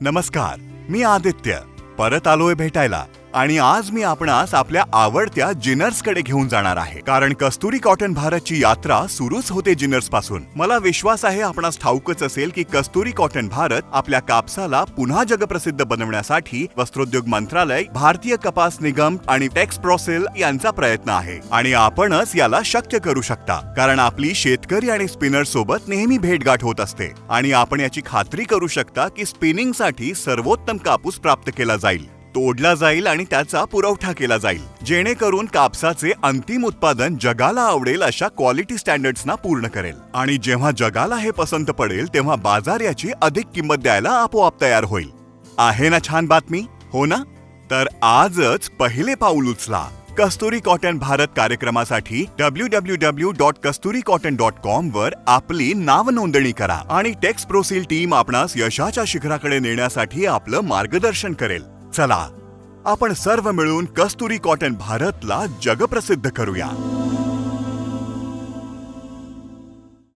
नमस्कार मी आदित्य. परत आलोय भेटायला. आणि आज मी आपणास आपल्या आवडत्या जिनर्सकडे घेऊन जाणार आहे. कारण कस्तुरी कॉटन भारतची यात्रा सुरूच होते जिनर्सपासून मला विश्वास आहे आपणास ठाऊकच असेल की कस्तुरी कॉटन भारत आपल्या कापसाला पुन्हा जगप्रसिद्ध बनवण्यासाठी वस्त्रोद्योग मंत्रालय भारतीय कपास निगम आणि टेक्स प्रोसेल यांचा प्रयत्न आहे. आणि आपणच याला शक्य करू शकता. कारण आपली शेतकरी आणि स्पिनर सोबत नेहमी भेटगाठ होत असते. आणि आपण याची खात्री करू शकता की स्पिनिंगसाठी सर्वोत्तम कापूस प्राप्त केला जाईल. तोडला जाईल आणि त्याचा पुरवठा केला जाईल. जेणेकरून कापसाचे अंतिम उत्पादन जगाला आवडेल अशा क्वालिटी स्टँडर्ड्सना पूर्ण करेल. आणि जेव्हा जगाला हे पसंत पडेल तेव्हा बाजार याची अधिक किंमत द्यायला आपोआप तयार होईल. आहे ना छान बातमी? हो ना? तर आजच पहिले पाऊल उचला. कस्तुरी कॉटन भारत कार्यक्रमासाठी W W W dot Kasturi cotton dot com वर आपली नाव नोंदणी करा. आणि टेक्स प्रोसील टीम आपणास यशाच्या शिखराकडे नेण्यासाठी आपलं मार्गदर्शन करेल. चला आपण सर्व मिळून कस्तुरी कॉटन भारतला जगप्रसिद्ध करूया.